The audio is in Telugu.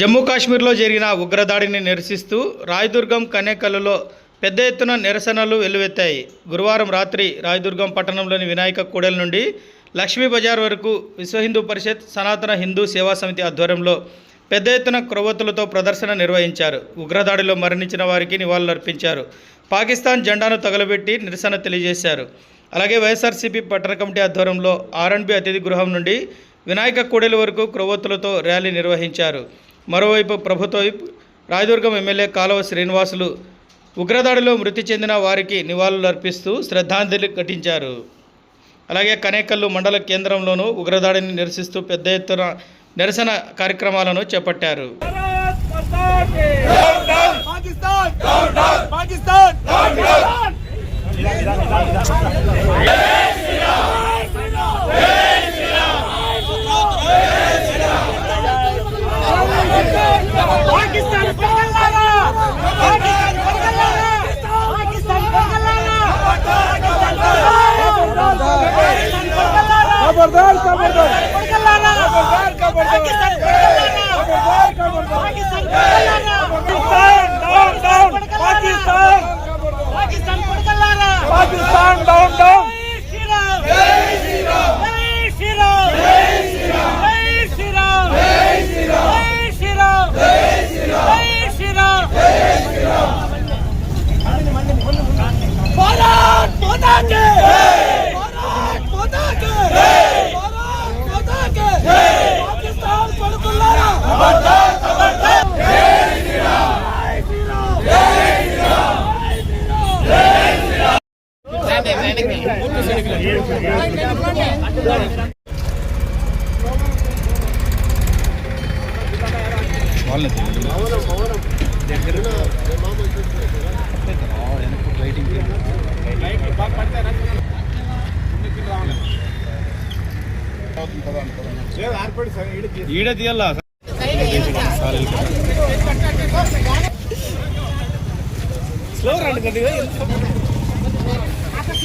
జమ్మూ కాశ్మీర్లో జరిగిన ఉగ్రదాడిని నిరసిస్తూ రాయదుర్గం కనేకల్లులో పెద్ద ఎత్తున నిరసనలు వెల్లువెత్తాయి. గురువారం రాత్రి రాయదుర్గం పట్టణంలోని వినాయక కూడలి నుండి లక్ష్మీ బజార్ వరకు విశ్వ హిందూ పరిషత్ సనాతన హిందూ సేవా సమితి ఆధ్వర్యంలో పెద్ద ఎత్తున క్రొవ్వతులతో ప్రదర్శన నిర్వహించారు. ఉగ్రదాడిలో మరణించిన వారికి నివాళులర్పించారు. పాకిస్తాన్ జెండాను తగలబెట్టి నిరసన తెలియజేశారు. అలాగే వైఎస్ఆర్సీపీ పట్టణ కమిటీ ఆధ్వర్యంలో ఆర్ఎండ్బి అతిథి గృహం నుండి వినాయక కూడలి వరకు క్రొవ్వొత్తులతో ర్యాలీ నిర్వహించారు. మరోవైపు ప్రభుత్వ రాయదుర్గం ఎమ్మెల్యే కాలవ శ్రీనివాసులు ఉగ్రదాడిలో మృతి చెందిన వారికి నివాళులు అర్పిస్తూ శ్రద్ధాంజలి ఘటించారు. అలాగే కనేకల్లు మండల కేంద్రంలోనూ ఉగ్రదాడిని నిరసిస్తూ పెద్ద ఎత్తున నిరసన కార్యక్రమాలను చేపట్టారు. పాకిస్తాన్! खबरदार खबरदार खबरदार खबरदार खबरदार खबरदार down down Pakistan Pakistan Pakistan down down Bharat ఈడ తీయాలా స్లో రండి కొద్దిగా.